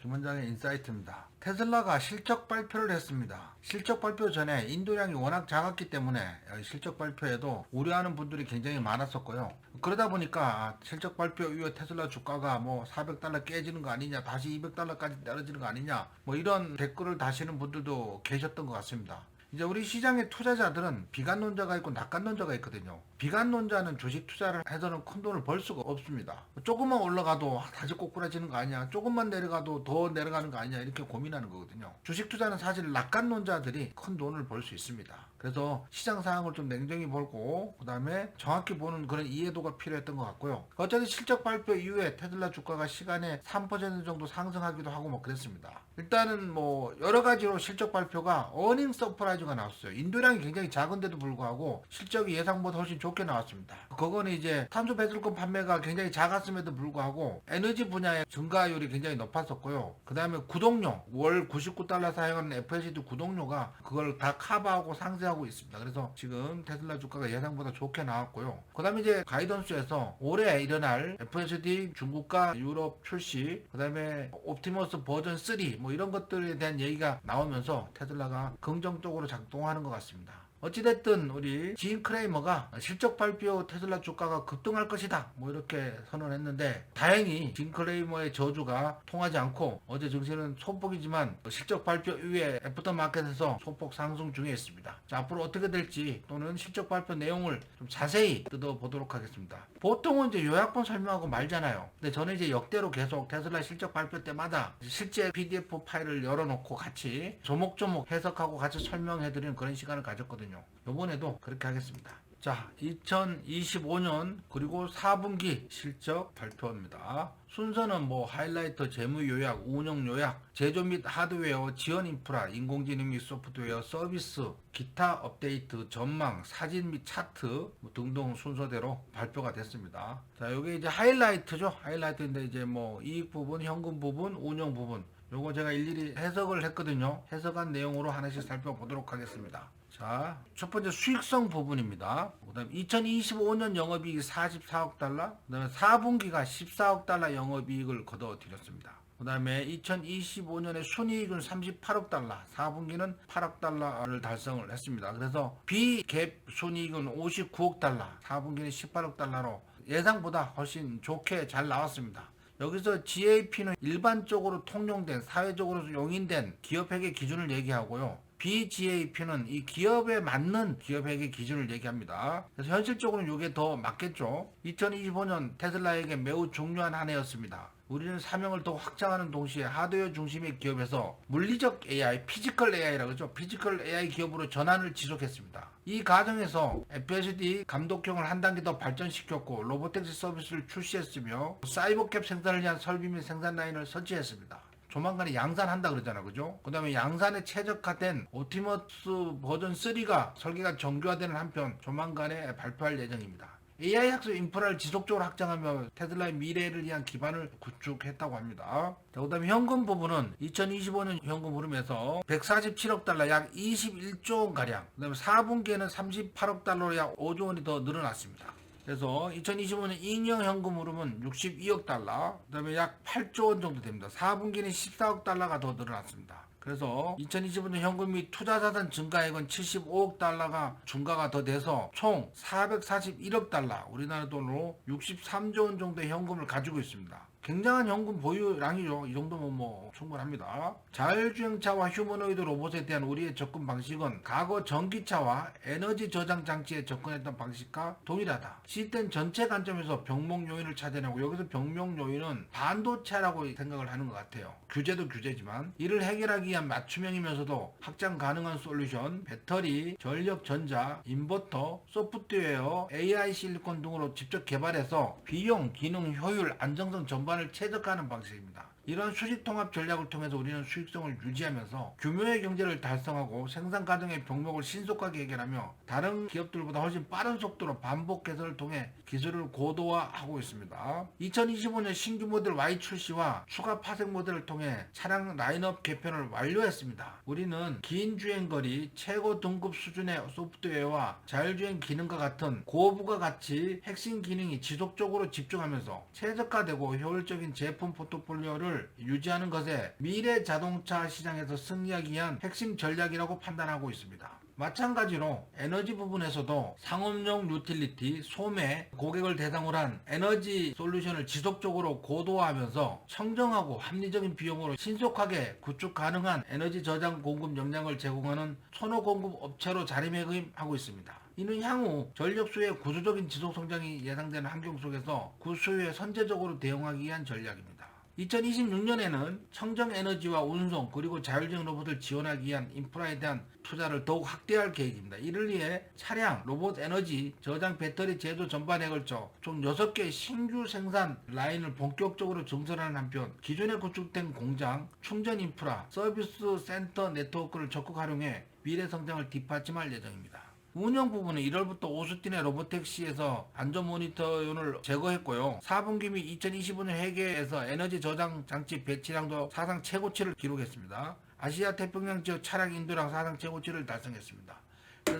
김원장의 인사이트입니다. 테슬라가 실적 발표를 했습니다. 실적 발표 전에 인도량이 워낙 작았기 때문에 실적 발표에도 우려하는 분들이 굉장히 많았었고요. 그러다 보니까 아, 실적 발표 이후에 테슬라 주가가 뭐 400달러 깨지는 거 아니냐, 다시 200달러까지 떨어지는 거 아니냐, 뭐 이런 댓글을 다시는 분들도 계셨던 것 같습니다. 이제 우리 시장의 투자자들은 비관론자가 있고 낙관론자가 있거든요. 비관론자는 주식 투자를 해서는 큰 돈을 벌 수가 없습니다. 조금만 올라가도 아, 다시 꼬꾸라지는 거 아니야. 조금만 내려가도 더 내려가는 거 아니야. 이렇게 고민하는 거거든요. 주식 투자는 사실 낙관론자들이 큰 돈을 벌 수 있습니다. 그래서 시장 상황을 좀 냉정히 보고 그다음에 정확히 보는 그런 이해도가 필요했던 것 같고요. 어쨌든 실적 발표 이후에 테슬라 주가가 시간에 3% 정도 상승하기도 하고 뭐 그랬습니다. 일단은 뭐 여러 가지로 실적 발표가 어닝 서프라이즈가 나왔어요. 인도량이 굉장히 작은데도 불구하고 실적이 예상보다 훨씬 좋게 나왔습니다. 그거는 이제 탄소 배출권 판매가 굉장히 작았음에도 불구하고 에너지 분야의 증가율이 굉장히 높았었고요. 그 다음에 구독료 월 99달러 사용하는 FLCD 구독료가 그걸 다 커버하고 상쇄하고 있습니다. 그래서 지금 테슬라 주가가 예상보다 좋게 나왔고요. 그 다음에 이제 가이던스에서 올해 일어날 FLCD 중국과 유럽 출시, 그 다음에 옵티머스 버전 3 뭐 이런 것들에 대한 얘기가 나오면서 테슬라가 긍정적으로 작동하는 것 같습니다. 어찌됐든 우리 지인 크레이머가 실적 발표 테슬라 주가가 급등할 것이다 뭐 이렇게 선언했는데 다행히 진 크레이머의 저주가 통하지 않고 어제 증시는 소폭이지만 실적 발표 이후에 애프터마켓에서 소폭 상승 중에 있습니다. 자 앞으로 어떻게 될지 또는 실적 발표 내용을 좀 자세히 뜯어보도록 하겠습니다. 보통은 이제 요약본 설명하고 말잖아요. 근데 저는 이제 역대로 계속 테슬라 실적 발표 때마다 실제 PDF 파일을 열어놓고 같이 조목조목 해석하고 같이 설명해드리는 그런 시간을 가졌거든요. 요번에도 그렇게 하겠습니다. 자, 2025년 그리고 4분기 실적 발표입니다. 순서는 뭐 하이라이터, 재무 요약, 운영 요약, 제조 및 하드웨어, 지원 인프라, 인공지능 및 소프트웨어, 서비스, 기타 업데이트, 전망, 사진 및 차트 뭐 등등 순서대로 발표가 됐습니다. 자, 요게 이제 하이라이트죠. 하이라이트인데 이제 뭐 이익 부분, 현금 부분, 운영 부분 요거 제가 일일이 해석을 했거든요. 해석한 내용으로 하나씩 살펴보도록 하겠습니다. 자, 첫 번째 수익성 부분입니다. 그 다음 2025년 영업이익이 44억 달러, 그 다음에 4분기가 14억 달러 영업이익을 거둬들였습니다. 그 다음에 2025년에 순이익은 38억 달러, 4분기는 8억 달러를 달성을 했습니다. 그래서 비갭 순이익은 59억 달러, 4분기는 18억 달러로 예상보다 훨씬 좋게 잘 나왔습니다. 여기서 GAP는 일반적으로 통용된 사회적으로 용인된 기업회계 기준을 얘기하고요. BGAP는 이 기업에 맞는 기업회계 기준을 얘기합니다. 그래서 현실적으로는 이게 더 맞겠죠. 2025년 테슬라에게 매우 중요한 한 해였습니다. 우리는 사명을 더 확장하는 동시에 하드웨어 중심의 기업에서 물리적 AI, 피지컬 AI라고 하죠. 피지컬 AI 기업으로 전환을 지속했습니다. 이 과정에서 FSD 감독형을 한 단계 더 발전시켰고 로보택시 서비스를 출시했으며 사이버캡 생산을 위한 설비 및 생산 라인을 설치했습니다. 조만간에 양산한다 그러잖아 그죠? 그 다음에 양산에 최적화된 오티머스 버전 3가 설계가 정교화되는 한편 조만간에 발표할 예정입니다. AI 학습 인프라를 지속적으로 확장하며 테슬라의 미래를 위한 기반을 구축했다고 합니다. 자, 그 다음에 현금 부분은 2025년 현금 흐름에서 147억 달러 약 21조 원 가량, 그 다음에 4분기에는 38억 달러로 약 5조 원이 더 늘어났습니다. 그래서 2025년 잉여 현금 흐름은 62억 달러, 그 다음에 약 8조 원 정도 됩니다. 4분기는 14억 달러가 더 늘어났습니다. 그래서 2025년 현금 및 투자 자산 증가액은 75억 달러가 증가가 더 돼서 총 441억 달러, 우리나라 돈으로 63조 원 정도의 현금을 가지고 있습니다. 굉장한 현금 보유량이죠. 이 정도면 뭐 충분합니다. 자율주행차와 휴머노이드 로봇에 대한 우리의 접근 방식은 과거 전기차와 에너지 저장 장치에 접근했던 방식과 동일하다. 시스템 전체 관점에서 병목 요인을 찾아내고 여기서 병목 요인은 반도체라고 생각을 하는 것 같아요. 규제도 규제지만 이를 해결하기 위한 맞춤형이면서도 확장 가능한 솔루션, 배터리, 전력 전자, 인버터, 소프트웨어, AI 실리콘 등으로 직접 개발해서 비용, 기능, 효율, 안정성 전반 을 최적화하는 방식입니다. 이러한 수직 통합 전략을 통해서 우리는 수익성을 유지하면서 규모의 경제를 달성하고 생산 과정의 병목을 신속하게 해결하며 다른 기업들보다 훨씬 빠른 속도로 반복 개선을 통해 기술을 고도화하고 있습니다. 2025년 신규 모델 Y 출시와 추가 파생 모델을 통해 차량 라인업 개편을 완료했습니다. 우리는 긴 주행 거리, 최고 등급 수준의 소프트웨어와 자율주행 기능과 같은 고부가 가치 핵심 기능이 지속적으로 집중하면서 최적화되고 효율적인 제품 포트폴리오를 수준을 유지하는 것에 미래 자동차 시장에서 승리하기 위한 핵심 전략이라고 판단하고 있습니다. 마찬가지로 에너지 부분에서도 상업용 유틸리티, 소매, 고객을 대상으로 한 에너지 솔루션을 지속적으로 고도화하면서 청정하고 합리적인 비용으로 신속하게 구축 가능한 에너지 저장 공급 역량을 제공하는 선호 공급 업체로 자리매김하고 있습니다. 이는 향후 전력수의 구조적인 지속 성장이 예상되는 환경 속에서 그 수요에 선제적으로 대응하기 위한 전략입니다. 2026년에는 청정 에너지와 운송 그리고 자율주행 로봇을 지원하기 위한 인프라에 대한 투자를 더욱 확대할 계획입니다. 이를 위해 차량, 로봇 에너지, 저장 배터리 제조 전반에 걸쳐 총 6개 신규 생산 라인을 본격적으로 증설하는 한편 기존에 구축된 공장, 충전 인프라, 서비스 센터 네트워크를 적극 활용해 미래 성장을 뒷받침할 예정입니다. 운영 부분은 1월부터 오스틴의 로보택시에서 안전 모니터용을 제거했고요. 4분기 및 2025년 회계에서 에너지 저장 장치 배치량도 사상 최고치를 기록했습니다. 아시아 태평양 지역 차량 인도량 사상 최고치를 달성했습니다.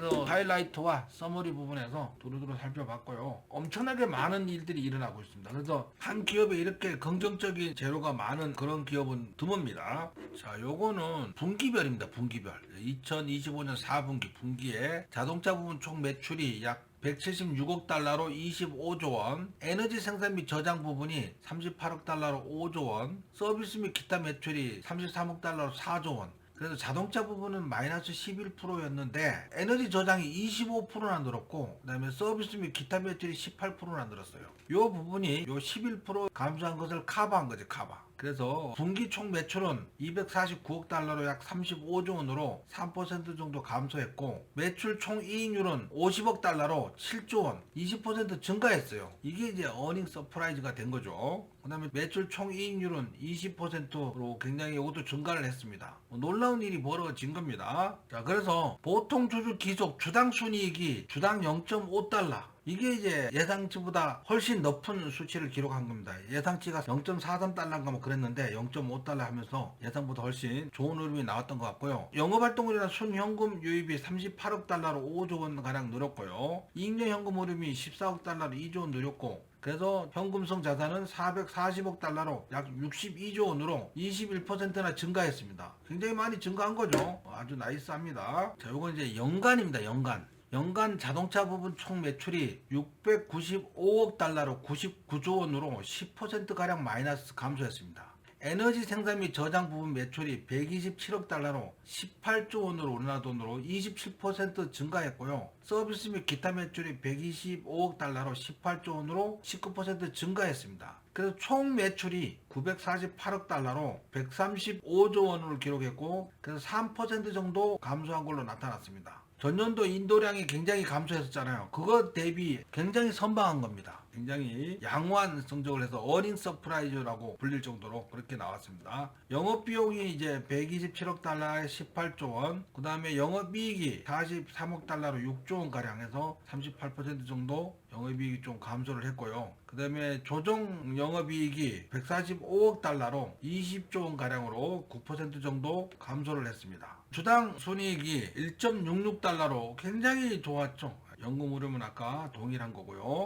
그래서 하이라이트와 서머리 부분에서 두루두루 살펴봤고요. 엄청나게 많은 일들이 일어나고 있습니다. 그래서 한 기업에 이렇게 긍정적인 재료가 많은 그런 기업은 드뭅니다. 자, 요거는 분기별입니다. 분기별. 2025년 4분기 분기에 자동차 부분 총 매출이 약 176억 달러로 25조 원, 에너지 생산 및 저장 부분이 38억 달러로 5조 원, 서비스 및 기타 매출이 33억 달러로 4조 원, 그래서 자동차 부분은 마이너스 11%였는데 에너지 저장이 25%나 늘었고 그다음에 서비스 및 기타 매출이 18%나 늘었어요. 요 부분이 요 11% 감소한 것을 커버한 거죠, 커버. 그래서 분기 총 매출은 249억 달러로 약 35조 원으로 3% 정도 감소했고 매출 총 이익률은 50억 달러로 7조 원, 20% 증가했어요. 이게 이제 어닝 서프라이즈가 된 거죠. 그다음에 매출 총 이익률은 20%로 굉장히 이것도 증가를 했습니다. 뭐 놀라운 일이 벌어진 겁니다. 자, 그래서 보통 주주 기속 주당 순이익이 주당 0.5달러 이게 이제 예상치보다 훨씬 높은 수치를 기록한 겁니다. 예상치가 0.43달러인가 뭐 그랬는데 0.5달러 하면서 예상보다 훨씬 좋은 흐름이 나왔던 것 같고요. 영업활동으로는 순현금 유입이 38억 달러로 5조 원 가량 늘었고요. 이익률 현금 흐름이 14억 달러로 2조 원 늘었고 그래서 현금성 자산은 440억 달러로 약 62조 원으로 21%나 증가했습니다. 굉장히 많이 증가한 거죠. 아주 나이스합니다. 자, 요건 이제 연간입니다. 연간. 연간 자동차 부분 총 매출이 695억 달러로 99조 원으로 10%가량 마이너스 감소했습니다. 에너지 생산 및 저장 부분 매출이 127억 달러로 18조 원으로 우리나라 돈으로 27% 증가했고요. 서비스 및 기타 매출이 125억 달러로 18조 원으로 19% 증가했습니다. 그래서 총 매출이 948억 달러로 135조 원을 기록했고 그래서 3% 정도 감소한 걸로 나타났습니다. 전년도 인도량이 굉장히 감소했었잖아요. 그것 대비 굉장히 선방한 겁니다. 굉장히 양호한 성적을 해서 어닝 서프라이즈라고 불릴 정도로 그렇게 나왔습니다. 영업 비용이 이제 127억 달러에 18조 원, 그 다음에 영업 이익이 43억 달러로 6조 원 가량 해서 38% 정도 영업이익이 좀 감소를 했고요. 그 다음에 조정 영업이익이 145억 달러로 20조 원 가량으로 9% 정도 감소를 했습니다. 주당 순이익이 1.66달러로 굉장히 좋았죠. 연금 흐름은 아까 동일한 거고요.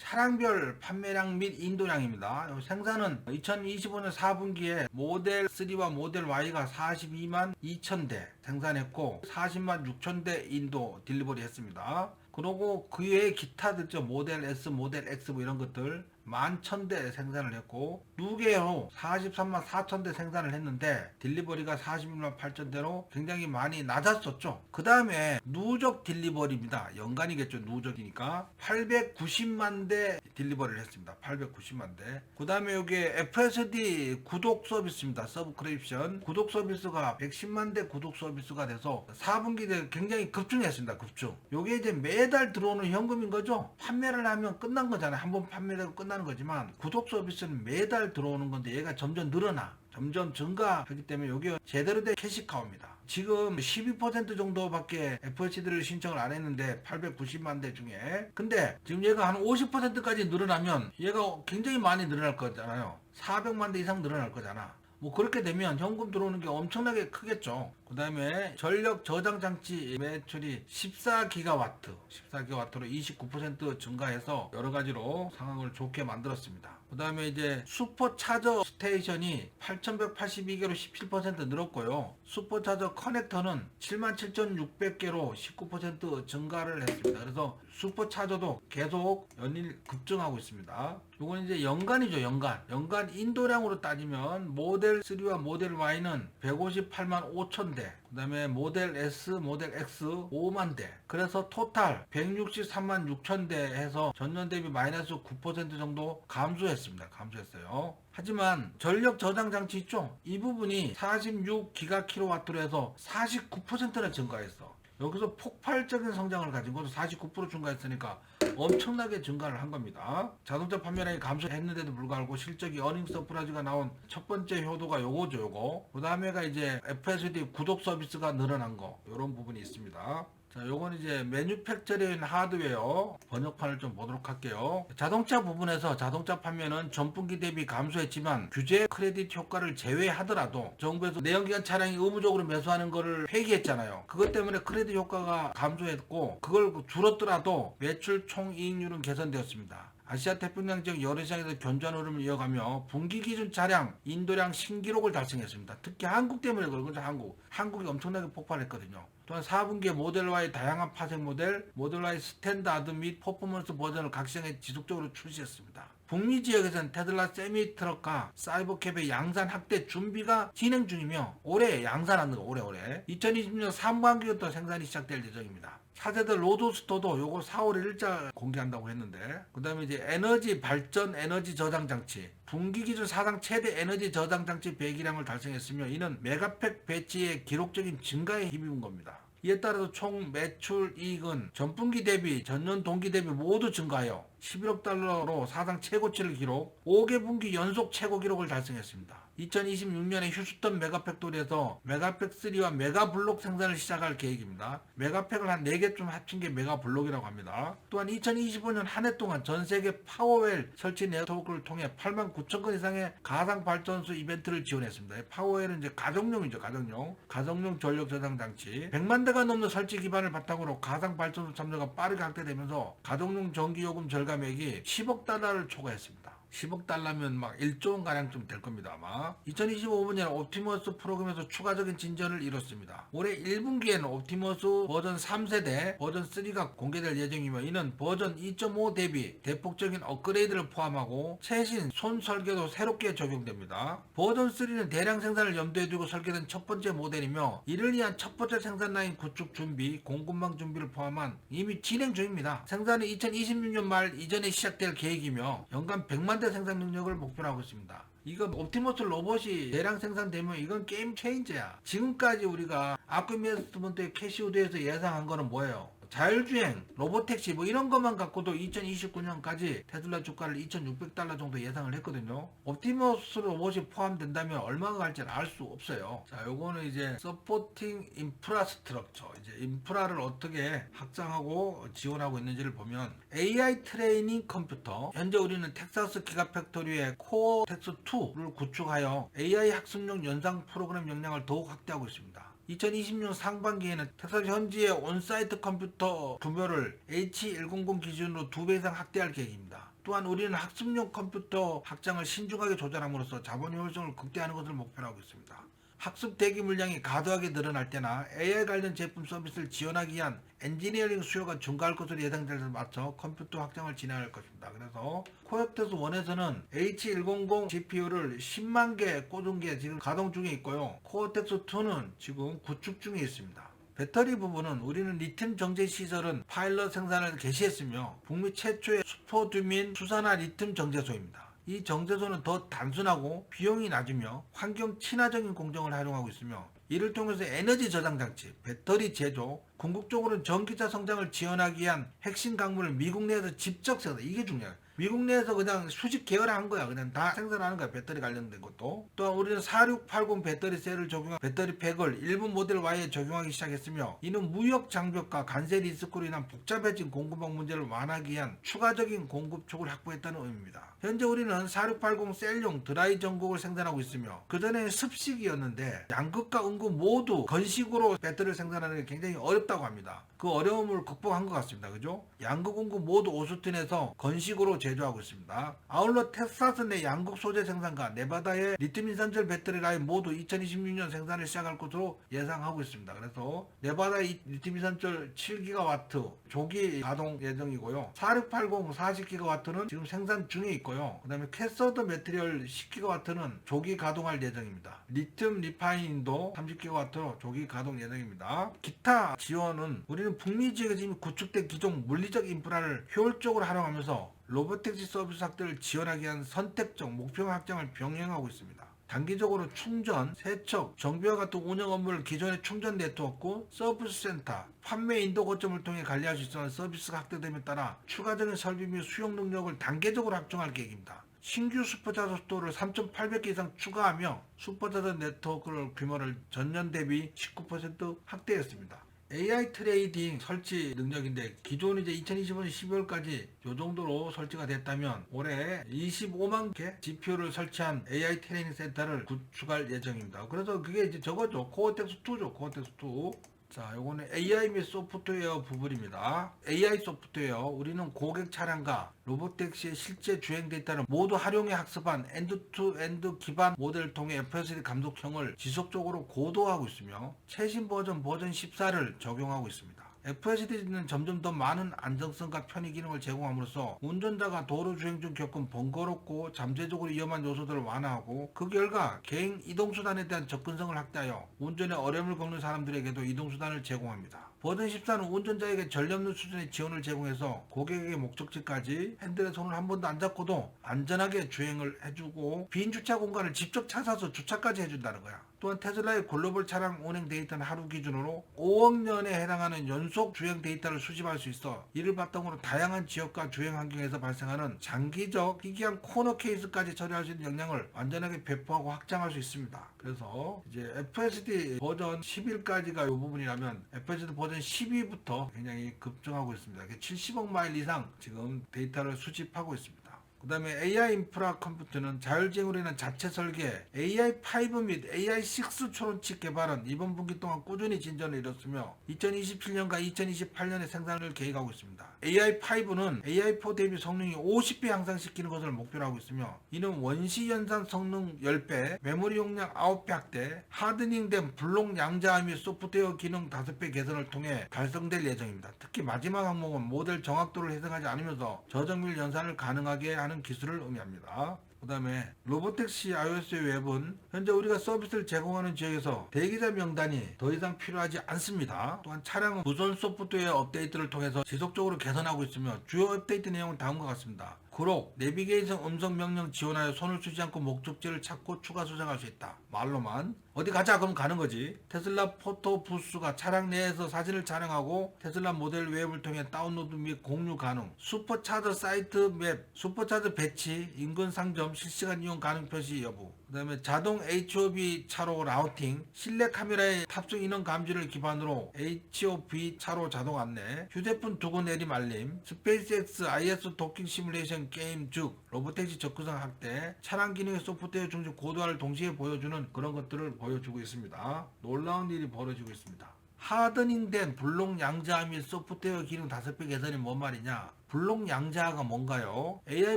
차량별 판매량 및 인도량입니다. 생산은 2025년 4분기에 모델 3와 모델 Y가 42만 2천 대 생산했고 40만 6천 대 인도 딜리버리 했습니다. 그리고 그 외에 기타들 죠 모델 S, 모델 X 뭐 이런 것들 11,000대 생산을 했고 누계로 43만 4천대 생산을 했는데 딜리버리가 41만 8천대로 굉장히 많이 낮았었죠. 그 다음에 누적 딜리버리입니다. 연간이겠죠. 누적이니까 890만 대 딜리버리를 했습니다. 890만 대. 그 다음에 여기 FSD 구독 서비스입니다. 서브크립션 구독 서비스가 110만 대 구독 서비스가 돼서 4분기 때 굉장히 급증했습니다. 급증. 요게 이제 매달 들어오는 현금인 거죠. 판매를 하면 끝난 거잖아요. 한 번 판매되고 끝나는 거지만 구독 서비스는 매달 들어오는 건데 얘가 점점 늘어나. 점점 증가하기 때문에 여기 제대로 된 캐시카우입니다. 지금 12% 정도밖에 FHD를 신청을 안 했는데 890만 대 중에 근데 지금 얘가 한 50%까지 늘어나면 얘가 굉장히 많이 늘어날 거잖아요. 400만 대 이상 늘어날 거잖아. 뭐 그렇게 되면 현금 들어오는 게 엄청나게 크겠죠. 그 다음에 전력 저장 장치 매출이 14기가와트, 14기가와트로 29% 증가해서 여러 가지로 상황을 좋게 만들었습니다. 그 다음에 이제 슈퍼 차저 스테이션이 8,182개로 17% 늘었고요. 슈퍼 차저 커넥터는 77,600개로 19% 증가를 했습니다. 그래서 슈퍼 차저도 계속 연일 급증하고 있습니다. 이건 이제 연간이죠, 연간. 연간 인도량으로 따지면 모델 3와 모델 Y는 158만 5천 대. 그 다음에 모델 S, 모델 X 5만 대. 그래서 토탈 163만 6천 대 해서 전년 대비 마이너스 9% 정도 감소했습니다. 감소했어요. 하지만 전력 저장 장치 있죠? 이 부분이 46기가 킬로와트로 해서 49%나 증가했어. 여기서 폭발적인 성장을 가진 것도 49% 증가했으니까 엄청나게 증가를 한 겁니다. 자동차 판매량이 감소했는데도 불구하고 실적이 어닝 서프라이즈가 나온 첫 번째 효도가 요거죠, 요거. 그 다음에가 이제 FSD 구독 서비스가 늘어난 거, 요런 부분이 있습니다. 자, 요건 이제 매뉴팩처링 하드웨어 번역판을 좀 보도록 할게요. 자동차 부분에서 자동차 판매는 전분기 대비 감소했지만 규제 크레딧 효과를 제외하더라도 정부에서 내연기관 차량이 의무적으로 매수하는 거를 폐기했잖아요. 그것 때문에 크레딧 효과가 감소했고 그걸 줄었더라도 매출 총이익률은 개선되었습니다. 아시아 태평양 지역 여러 시장에서 견조한 흐름을 이어가며 분기 기준 차량 인도량 신기록을 달성했습니다. 특히 한국 때문에 그런 거죠 한국. 한국이 엄청나게 폭발했거든요. 또한 4분기에 모델 Y의 다양한 파생 모델, 모델 Y 스탠다드 및 퍼포먼스 버전을 각 시장에 지속적으로 출시했습니다. 북미 지역에서는 테슬라 세미 트럭과 사이버캡의 양산 확대 준비가 진행 중이며 올해 양산하는 거 올해 올해 2020년 3분기부터 생산이 시작될 예정입니다. 4세대 로드스터도 요거 4월 1일자 공개한다고 했는데 그 다음에 이제 에너지 발전 에너지 저장 장치 분기 기준 사상 최대 에너지 저장 장치 배기량을 달성했으며 이는 메가팩 배치의 기록적인 증가에 힘입은 겁니다. 이에 따라서 총 매출 이익은 전분기 대비 전년 동기 대비 모두 증가하여 11억 달러로 사상 최고치를 기록 5개 분기 연속 최고 기록을 달성했습니다. 2026년에 휴스턴 메가팩토리에서 메가팩 3와 메가블록 생산을 시작할 계획입니다. 메가팩을 한 4개쯤 합친 게 메가블록이라고 합니다. 또한 2025년 한 해 동안 전 세계 파워웰 설치 네트워크를 통해 8만 9천 건 이상의 가상 발전소 이벤트를 지원했습니다. 파워웰은 이제 가정용이죠, 가정용. 가정용 전력 저장 장치. 100만 대가 넘는 설치 기반을 바탕으로 가상 발전소 참여가 빠르게 확대되면서 가정용 전기 요금 절감 액이 10억 달러를 초과했습니다. 10억 달러면 막 1조 원 가량쯤 될 겁니다 아마. 2025년에 옵티머스 프로그램에서 추가적인 진전을 이뤘습니다. 올해 1분기에는 옵티머스 버전 3세대 버전 3가 공개될 예정이며 이는 버전 2.5 대비 대폭적인 업그레이드를 포함하고 최신 손 설계도 새롭게 적용됩니다. 버전 3는 대량 생산을 염두에 두고 설계된 첫 번째 모델이며 이를 위한 첫 번째 생산 라인 구축 준비 공급망 준비를 포함한 이미 진행 중입니다. 생산은 2026년 말 이전에 시작될 계획이며 연간 100만 대 생산 능력을 목표로 하고 있습니다. 이거 옵티머스 로봇이 대량 생산되면 이건 게임 체인저야. 지금까지 우리가 아쿠미스먼트의 캐시우드에서 예상한 거는 뭐예요? 자율주행, 로보택시 뭐 이런 것만 갖고도 2029년까지 테슬라 주가를 2,600달러 정도 예상을 했거든요. 옵티머스 로봇이 포함된다면 얼마가 갈지는 알 수 없어요. 자, 요거는 이제 서포팅 인프라스트럭처, 이제 인프라를 어떻게 확장하고 지원하고 있는지를 보면 AI 트레이닝 컴퓨터, 현재 우리는 텍사스 기가팩토리의 코어 텍스 2를 구축하여 AI 학습용 연상 프로그램 역량을 더욱 확대하고 있습니다. 2020년 상반기에는 텍사스 현지의 온사이트 컴퓨터 규모를 H100 기준으로 2배 이상 확대할 계획입니다. 또한 우리는 학습용 컴퓨터 확장을 신중하게 조절함으로써 자본 효율성을 극대화하는 것을 목표로 하고 있습니다. 학습 대기 물량이 과도하게 늘어날 때나 AI 관련 제품 서비스를 지원하기 위한 엔지니어링 수요가 증가할 것으로 예상될 때 맞춰 컴퓨터 확장을 진행할 것입니다. 그래서 코엑터스 1에서는 H100 GPU를 10만 개 꽂은 게 지금 가동 중에 있고요. 코어텍스 2는 지금 구축 중에 있습니다. 배터리 부분은 우리는 리튬 정제 시설은 파일럿 생산을 개시했으며 북미 최초의 슈퍼듀민 수산화 리튬 정제소입니다. 이 정제소는 더 단순하고 비용이 낮으며 환경 친화적인 공정을 활용하고 있으며 이를 통해서 에너지 저장 장치, 배터리 제조, 궁극적으로는 전기차 성장을 지원하기 위한 핵심 강물을 미국 내에서 직접 생산. 이게 중요해요. 미국 내에서 그냥 수직 계열화한 거야. 그냥 다 생산하는 거야. 배터리 관련된 것도. 또한 우리는 4680 배터리 셀을 적용한 배터리 팩을 일본 모델 Y에 적용하기 시작했으며 이는 무역 장벽과 관세 리스크로 인한 복잡해진 공급망 문제를 완화하기 위한 추가적인 공급촉을 확보했다는 의미입니다. 현재 우리는 4680 셀용 드라이 전곡을 생산하고 있으며 그전에는 습식이었는데 양극과 음극 모두 건식으로 배터리를 생산하는 게 굉장히 어렵다고 합니다. 그 어려움을 극복한 것 같습니다. 그죠? 양극 공구 모두 오스틴에서 건식으로 제조하고 있습니다. 아울러 텍사스 내 양극 소재 생산과 네바다의 리튬 인산철 배터리 라인 모두 2026년 생산을 시작할 것으로 예상하고 있습니다. 그래서 네바다의 리튬 인산철 7기가와트 조기 가동 예정이고요. 4680 40기가와트는 지금 생산 중에 있고요. 그 다음에 캐서드 매트리얼 10기가와트는 조기 가동할 예정입니다. 리튬 리파인도 30기가와트로 조기 가동 예정입니다. 기타 지원은 우리는 북미 지역에 지금 구축된 기존 물리적 인프라를 효율적으로 활용하면서 로보택시 서비스 확대를 지원하기 위한 선택적 목표 확장을 병행하고 있습니다. 단기적으로 충전, 세척, 정비와 같은 운영 업무를 기존의 충전 네트워크, 서비스 센터, 판매 인도 거점을 통해 관리할 수 있어 서비스가 확대됨에 따라 추가적인 설비 및 수용 능력을 단계적으로 확충할 계획입니다. 신규 스토어를 3,800개 이상 추가하며 슈퍼차저 네트워크를 규모를 전년 대비 19% 확대했습니다. AI 트레이딩 설치 능력인데 기존 이제 2025년 12월까지 이 정도로 설치가 됐다면 올해 25만 개 GPU를 설치한 AI 트레이닝 센터를 구축할 예정입니다. 그래서 그게 이제 저거죠. 코어텍스 2죠. 코어텍스 2. 자, 요거는 AI 및 소프트웨어 부분입니다. AI 소프트웨어, 우리는 고객 차량과 로보택시의 실제 주행 데이터를 모두 활용해 학습한 엔드-투-엔드 기반 모델을 통해 FSD 감독형을 지속적으로 고도화하고 있으며 최신 버전 버전 14를 적용하고 있습니다. FSD는 점점 더 많은 안정성과 편의 기능을 제공함으로써 운전자가 도로 주행 중 겪은 번거롭고 잠재적으로 위험한 요소들을 완화하고 그 결과 개인 이동수단에 대한 접근성을 확대하여 운전에 어려움을 겪는 사람들에게도 이동수단을 제공합니다. 버전 14는 운전자에게 전례 없는 수준의 지원을 제공해서 고객에게 목적지까지 핸들에 손을 한 번도 안 잡고도 안전하게 주행을 해주고 빈 주차 공간을 직접 찾아서 주차까지 해준다는 거야. 또한 테슬라의 글로벌 차량 운행 데이터는 하루 기준으로 5억 년에 해당하는 연속 주행 데이터를 수집할 수 있어 이를 바탕으로 다양한 지역과 주행 환경에서 발생하는 장기적 희귀한 코너 케이스까지 처리할 수 있는 역량을 완전하게 배포하고 확장할 수 있습니다. 그래서 이제 FSD 버전 11까지가 이 부분이라면 FSD 버전 12부터 굉장히 급증하고 있습니다. 70억 마일 이상 지금 데이터를 수집하고 있습니다. 그 다음에 AI 인프라 컴퓨터는 자율주행으로 인한 자체 설계, AI5 및 AI6 초론칩 개발은 이번 분기 동안 꾸준히 진전을 이뤘으며 2027년과 2028년에 생산을 계획하고 있습니다. AI5는 AI4 대비 성능이 50배 향상시키는 것을 목표로 하고 있으며 이는 원시 연산 성능 10배, 메모리 용량 9배 확대, 하드닝된 블록 양자화 및 소프트웨어 기능 5배 개선을 통해 달성될 예정입니다. 특히 마지막 항목은 모델 정확도를 해석하지 않으면서 저정밀 연산을 가능하게 하는 기술을 의미합니다. 그 다음에 로보택시 iOS 웹은 현재 우리가 서비스를 제공하는 지역에서 대기자 명단이 더 이상 필요하지 않습니다. 또한 차량은 무선 소프트웨어 업데이트를 통해서 지속적으로 개선하고 있으며 주요 업데이트 내용은 다음과 같습니다. 그록 내비게이션 음성 명령 지원하여 손을 쓰지 않고 목적지를 찾고 추가 수정할 수 있다. 말로만 어디 가자 그럼 가는 거지. 테슬라 포토 부스가 차량 내에서 사진을 촬영하고 테슬라 모델 웹을 통해 다운로드 및 공유 가능. 슈퍼차저 사이트 맵, 슈퍼차저 배치, 인근 상점, 실시간 이용 가능 표시 여부. 그다음에 자동 HOV 차로 라우팅, 실내 카메라의 탑승 인원 감지를 기반으로 HOV 차로 자동 안내, 휴대폰 두고 내림 알림, 스페이스X IS 도킹 시뮬레이션 게임 즉 로보택시 접근성 확대, 차량 기능의 소프트웨어 중심 고도화를 동시에 보여주는 그런 것들을 보여주고 있습니다. 놀라운 일이 벌어지고 있습니다. 하드닝된 블록 양자화 및 소프트웨어 기능 5배 개선이 뭔 말이냐? 블록 양자화가 뭔가요? AI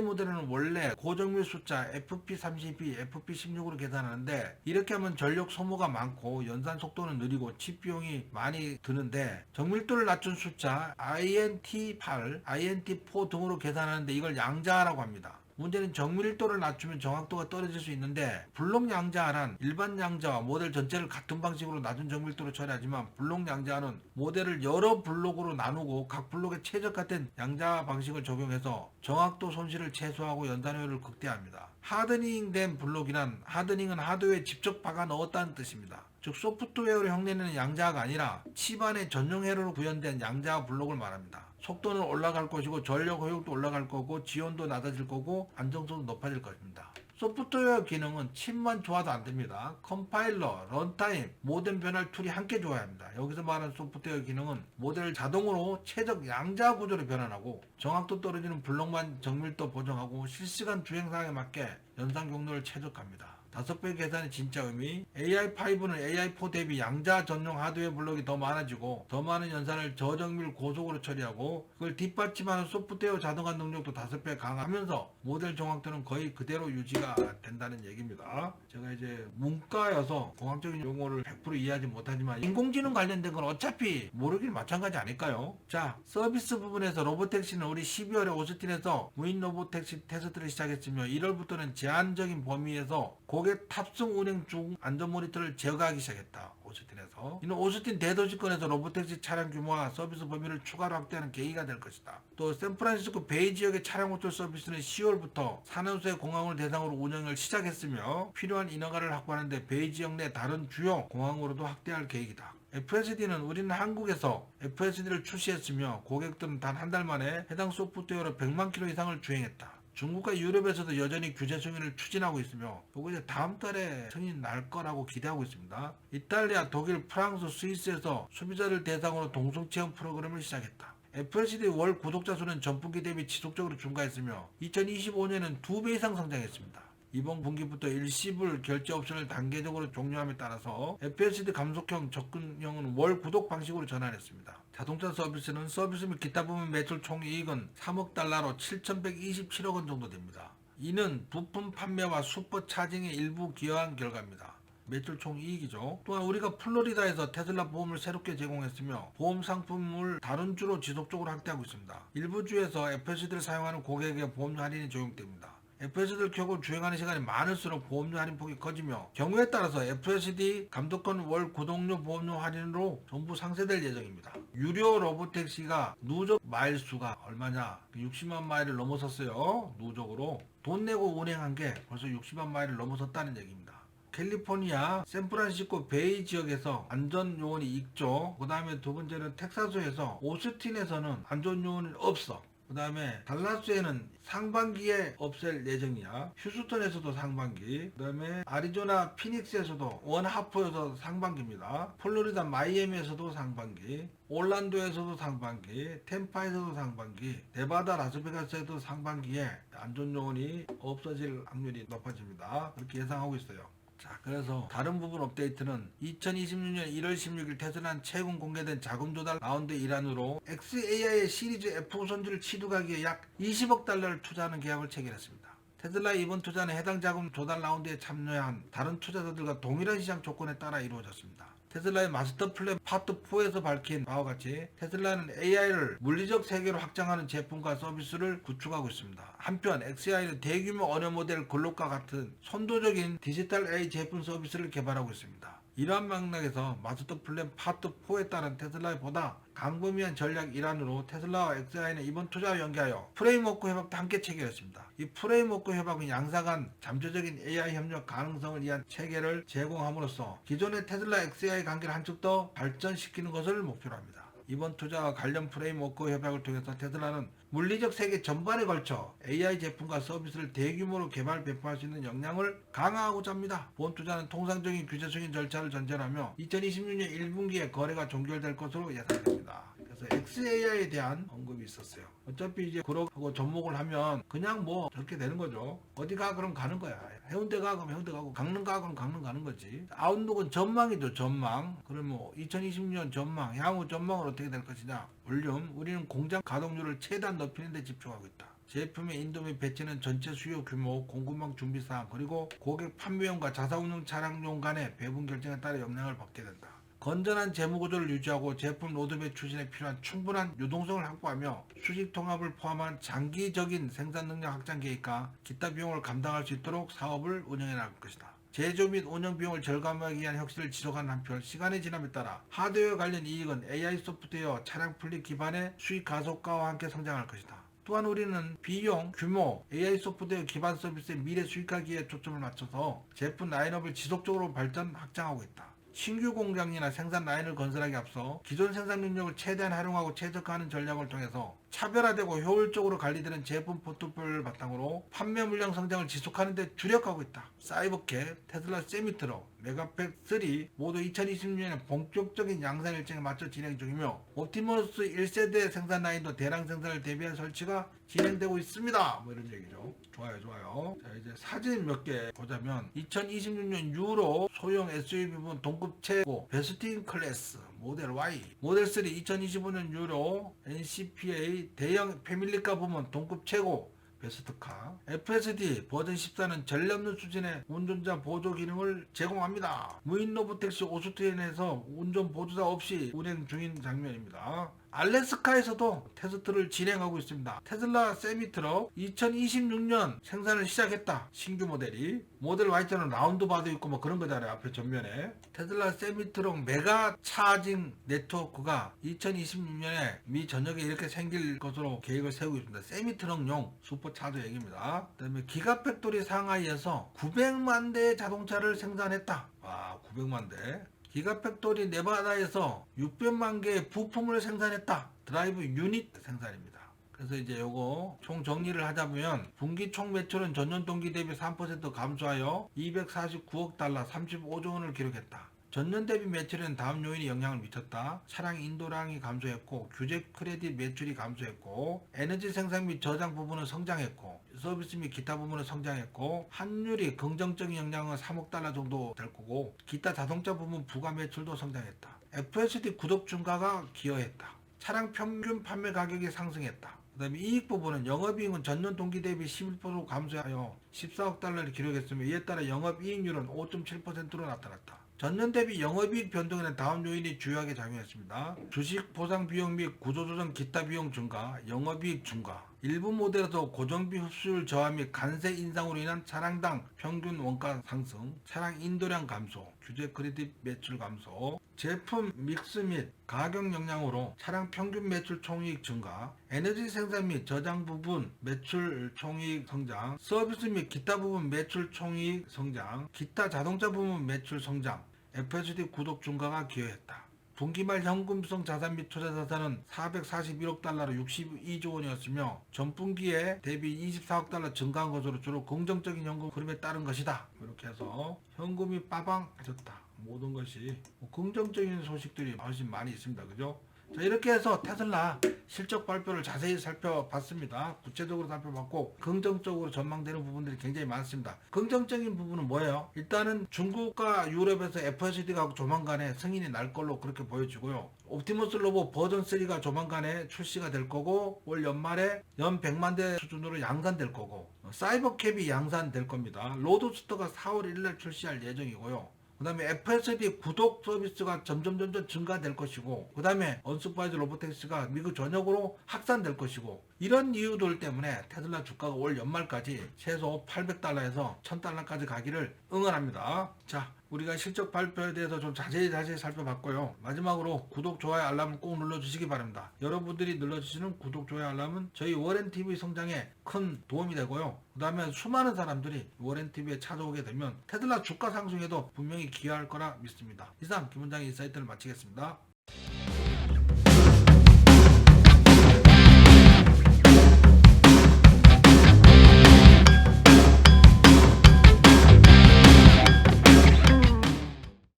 모델은 원래 고정밀 숫자 FP32, FP16으로 계산하는데 이렇게 하면 전력 소모가 많고 연산 속도는 느리고 칩 비용이 많이 드는데 정밀도를 낮춘 숫자 INT8, INT4 등으로 계산하는데 이걸 양자화라고 합니다. 문제는 정밀도를 낮추면 정확도가 떨어질 수 있는데 블록 양자화란 일반 양자와 모델 전체를 같은 방식으로 낮은 정밀도로 처리하지만 블록 양자화는 모델을 여러 블록으로 나누고 각 블록에 최적화된 양자화 방식을 적용해서 정확도 손실을 최소화하고 연산 효율을 극대화합니다. 하드닝 된 블록이란 하드닝은 하드웨어에 직접 박아 넣었다는 뜻입니다. 즉 소프트웨어로 흉내내는 양자화가 아니라 칩 안에 전용 회로로 구현된 양자화 블록을 말합니다. 속도는 올라갈 것이고 전력 효율도 올라갈 거고 지원도 낮아질 거고 안정성도 높아질 것입니다. 소프트웨어 기능은 칩만 좋아도 안 됩니다. 컴파일러, 런타임, 모든 변할 툴이 함께 좋아야 합니다. 여기서 말하는 소프트웨어 기능은 모델을 자동으로 최적 양자 구조로 변환하고 정확도 떨어지는 블록만 정밀도 보정하고 실시간 주행 상황에 맞게 연산 경로를 최적화합니다. 5배 계산의 진짜 의미 AI5는 AI4 대비 양자 전용 하드웨어 블록이 더 많아지고 더 많은 연산을 저정밀 고속으로 처리하고 그걸 뒷받침하는 소프트웨어 자동화 능력도 5배 강화하면서 모델 정확도는 거의 그대로 유지가 된다는 얘기입니다. 제가 이제 문과여서 공학적인 용어를 100% 이해하지 못하지만 인공지능 관련된 건 어차피 모르길 마찬가지 아닐까요? 자 서비스 부분에서 로보택시는 우리 12월에 오스틴에서 무인 로보택시 테스트를 시작했으며 1월부터는 제한적인 범위에서 고객 탑승 운행 중 안전 모니터를 제거하기 시작했다. 오스틴에서 이는 오스틴 대도시권에서 로보택시 차량 규모와 서비스 범위를 추가로 확대하는 계기가 될 것이다. 또 샌프란시스코 베이 지역의 차량 호출 서비스는 10월부터 산호세 공항을 대상으로 운영을 시작했으며 필요한 인허가를 확보하는데 베이 지역 내 다른 주요 공항으로도 확대할 계획이다. FSD는 우리는 한국에서 FSD를 출시했으며 고객들은 단 한 달 만에 해당 소프트웨어로 100만 킬로 이상을 주행했다. 중국과 유럽에서도 여전히 규제 승인을 추진하고 있으며 그거 이제 다음 달에 승인 날 거라고 기대하고 있습니다. 이탈리아, 독일, 프랑스, 스위스에서 소비자를 대상으로 동승 체험 프로그램을 시작했다. FLCD 월 구독자 수는 전분기 대비 지속적으로 증가했으며 2025년에는 2배 이상 성장했습니다. 이번 분기부터 일시불 결제 옵션을 단계적으로 종료함에 따라서 FLCD 감속형 접근형은 월 구독 방식으로 전환했습니다. 자동차 서비스는 서비스 및 기타 부분 매출 총 이익은 3억 달러로 7,127억 원 정도 됩니다. 이는 부품 판매와 슈퍼 차징에 일부 기여한 결과입니다. 매출 총 이익이죠. 또한 우리가 플로리다에서 테슬라 보험을 새롭게 제공했으며 보험 상품을 다른 주로 지속적으로 확대하고 있습니다. 일부 주에서 FSD를 사용하는 고객에게 보험료 할인이 적용됩니다. FSD를 켜고 주행하는 시간이 많을수록 보험료 할인 폭이 커지며 경우에 따라서 FSD 감독권 월 구독료 보험료 할인으로 전부 상세될 예정입니다. 유료 로보택시가 누적 마일 수가 얼마냐? 60만 마일을 넘어섰어요. 누적으로 돈 내고 운행한 게 벌써 60만 마일을 넘어섰다는 얘기입니다. 캘리포니아 샌프란시스코 베이 지역에서 안전 요원이 있죠. 그 다음에 두 번째는 텍사스에서 오스틴에서는 안전 요원이 없어. 그 다음에 달라스에는 상반기에 없앨 예정이야. 휴스턴에서도 상반기. 그 다음에 아리조나 피닉스에서도 원하프에서 상반기입니다. 플로리다 마이애미에서도 상반기. 올란도에서도 상반기. 템파에서도 상반기. 네바다 라스베가스에도 상반기에 안전 요원이 없어질 확률이 높아집니다. 그렇게 예상하고 있어요. 자, 그래서 다른 부분 업데이트는 2026년 1월 16일 테슬라는 최근 공개된 자금 조달 라운드 일환으로 XAI의 시리즈 F 우선주를 취득하기 위해 약 20억 달러를 투자하는 계약을 체결했습니다. 테슬라의 이번 투자는 해당 자금 조달 라운드에 참여한 다른 투자자들과 동일한 시장 조건에 따라 이루어졌습니다. 테슬라의 마스터 플랜 파트 4에서 밝힌 바와 같이 테슬라는 AI를 물리적 세계로 확장하는 제품과 서비스를 구축하고 있습니다. 한편 XAI는 대규모 언어 모델 글록과 같은 선도적인 디지털 AI 제품 서비스를 개발하고 있습니다. 이러한 맥락에서 마스터 플랜 파트 4에 따른 테슬라의 보다 강범위한 전략 일환으로 테슬라와 XAI는 이번 투자와 연계하여 프레임워크 협약도 함께 체결했습니다. 이 프레임워크 협약은 양사 간 잠재적인 AI 협력 가능성을 위한 체계를 제공함으로써 기존의 테슬라 XAI 관계를 한층 더 발전시키는 것을 목표로 합니다. 이번 투자와 관련 프레임워크 협약을 통해서 테슬라는 물리적 세계 전반에 걸쳐 AI 제품과 서비스를 대규모로 개발 배포할 수 있는 역량을 강화하고자 합니다. 본 투자는 통상적인 규제 승인 절차를 전제하며 2026년 1분기에 거래가 종결될 것으로 예상됩니다. XAI에 대한 언급이 있었어요. 어차피 이제 그러고 접목을 하면 그냥 뭐 저렇게 되는 거죠. 어디 가 그럼 가는 거야. 해운대 가 그럼 해운대 가고 강릉 가 그럼 강릉 가는 거지. 아웃룩은 전망이죠. 전망. 그러면 2026년 전망, 향후 전망은 어떻게 될 것이냐. 볼륨. 우리는 공장 가동률을 최대한 높이는 데 집중하고 있다. 제품의 인도 및 배치는 전체 수요 규모, 공급망 준비 사항, 그리고 고객 판매용과 자사운용 차량용 간의 배분 결정에 따라 영향을 받게 된다. 건전한 재무 구조를 유지하고 제품 로드맵 추진에 필요한 충분한 유동성을 확보하며 수직 통합을 포함한 장기적인 생산 능력 확장 계획과 기타 비용을 감당할 수 있도록 사업을 운영해 나갈 것이다. 제조 및 운영 비용을 절감하기 위한 혁신을 지속하는 한편 시간의 지남에 따라 하드웨어 관련 이익은 AI 소프트웨어 차량 플릿 기반의 수익 가속화와 함께 성장할 것이다. 또한 우리는 비용, 규모, AI 소프트웨어 기반 서비스의 미래 수익화기에 초점을 맞춰서 제품 라인업을 지속적으로 발전 확장하고 있다. 신규 공장이나 생산 라인을 건설하기 앞서 기존 생산 능력을 최대한 활용하고 최적화하는 전략을 통해서 차별화되고 효율적으로 관리되는 제품 포트폴리오를 바탕으로 판매 물량 성장을 지속하는 데 주력하고 있다. 사이버캡, 테슬라 세미트럭, 메가팩 3 모두 2026년에 본격적인 양산 일정에 맞춰 진행 중이며 옵티머스 1세대 생산 라인도 대량 생산을 대비한 설치가 진행되고 있습니다. 뭐 이런 얘기죠. 좋아요, 좋아요. 자, 이제 사진 몇 개 보자면 2026년 유로 소형 SUV 부분 동급 최고 베스팅 클래스 모델 Y 모델 3 2025년 유로 NCPA 대형 패밀리카 부문 동급 최고 베스트카 FSD 버전 14는 전례 없는 수준의 운전자 보조 기능을 제공합니다. 무인 로보택시 오스트리아에서 운전 보조자 없이 운행 중인 장면입니다. 알래스카에서도 테스트를 진행하고 있습니다. 테슬라 세미트럭 2026년 생산을 시작했다. 신규 모델이 모델 Y자는 라운드 바도 있고 뭐 그런 거잖아요. 앞에 전면에 테슬라 세미트럭 메가 차징 네트워크가 2026년에 미 전역에 이렇게 생길 것으로 계획을 세우고 있습니다. 세미트럭용 슈퍼차저 얘기입니다. 그 다음에 기가팩토리 상하이에서 900만 대의 자동차를 생산했다. 와 900만 대. 기가팩토리 네바다에서 600만 개의 부품을 생산했다. 드라이브 유닛 생산입니다. 그래서 이제 요거 총 정리를 하자면 분기 총 매출은 전년 동기 대비 3% 감소하여 249억 달러 35조 원을 기록했다. 전년 대비 매출에는 다음 요인이 영향을 미쳤다. 차량 인도량이 감소했고 규제 크레딧 매출이 감소했고 에너지 생산 및 저장 부분은 성장했고 서비스 및 기타 부분은 성장했고 환율이 긍정적인 영향은 3억 달러 정도 될 거고 기타 자동차 부분 부가 매출도 성장했다. FSD 구독 증가가 기여했다. 차량 평균 판매 가격이 상승했다. 그 다음에 이익 부분은 영업이익은 전년 동기 대비 11% 감소하여 14억 달러를 기록했으며 이에 따라 영업이익률은 5.7%로 나타났다. 전년 대비 영업이익 변동에는 다음 요인이 주요하게 작용했습니다. 주식 보상 비용 및 구조조정 기타 비용 증가, 영업이익 증가, 일부 모델에서 고정비 흡수율 저하 및 관세 인상으로 인한 차량당 평균 원가 상승, 차량 인도량 감소, 규제 크레딧 매출 감소, 제품 믹스 및 가격 영향으로 차량 평균 매출 총이익 증가, 에너지 생산 및 저장 부분 매출 총이익 성장, 서비스 및 기타 부분 매출 총이익 성장, 기타 자동차 부분 매출 성장, FSD 구독 증가가 기여했다. 분기말 현금성 자산 및 투자 자산은 441억 달러로 62조 원이었으며 전분기에 대비 24억 달러 증가한 것으로 주로 긍정적인 현금 흐름에 따른 것이다. 이렇게 해서 현금이 빠방 해졌다. 모든 것이 뭐 긍정적인 소식들이 훨씬 많이 있습니다. 그죠? 자, 이렇게 해서 테슬라 실적 발표를 자세히 살펴봤습니다. 구체적으로 살펴봤고 긍정적으로 전망되는 부분들이 굉장히 많습니다. 긍정적인 부분은 뭐예요? 일단은 중국과 유럽에서 FSD가 조만간에 승인이 날 걸로 그렇게 보여지고요. 옵티머스 로봇 버전 3가 조만간에 출시가 될 거고 올 연말에 연 100만 대 수준으로 양산될 거고 사이버캡이 양산될 겁니다. 로드스터가 4월 1일 출시할 예정이고요. 그 다음에 FSD 구독 서비스가 점점 점점 증가될 것이고 그 다음에 언스파이즈 로보택시가 미국 전역으로 확산될 것이고 이런 이유들 때문에 테슬라 주가가 올 연말까지 최소 800달러에서 1000달러까지 가기를 응원합니다. 자 우리가 실적 발표에 대해서 좀 자세히 자세히 살펴봤고요. 마지막으로 구독, 좋아요, 알람을 꼭 눌러주시기 바랍니다. 여러분들이 눌러주시는 구독, 좋아요, 알람은 저희 워렌TV 성장에 큰 도움이 되고요. 그 다음에 수많은 사람들이 워렌TV에 찾아오게 되면 테슬라 주가 상승에도 분명히 기여할 거라 믿습니다. 이상 김원장의 인사이트를 마치겠습니다.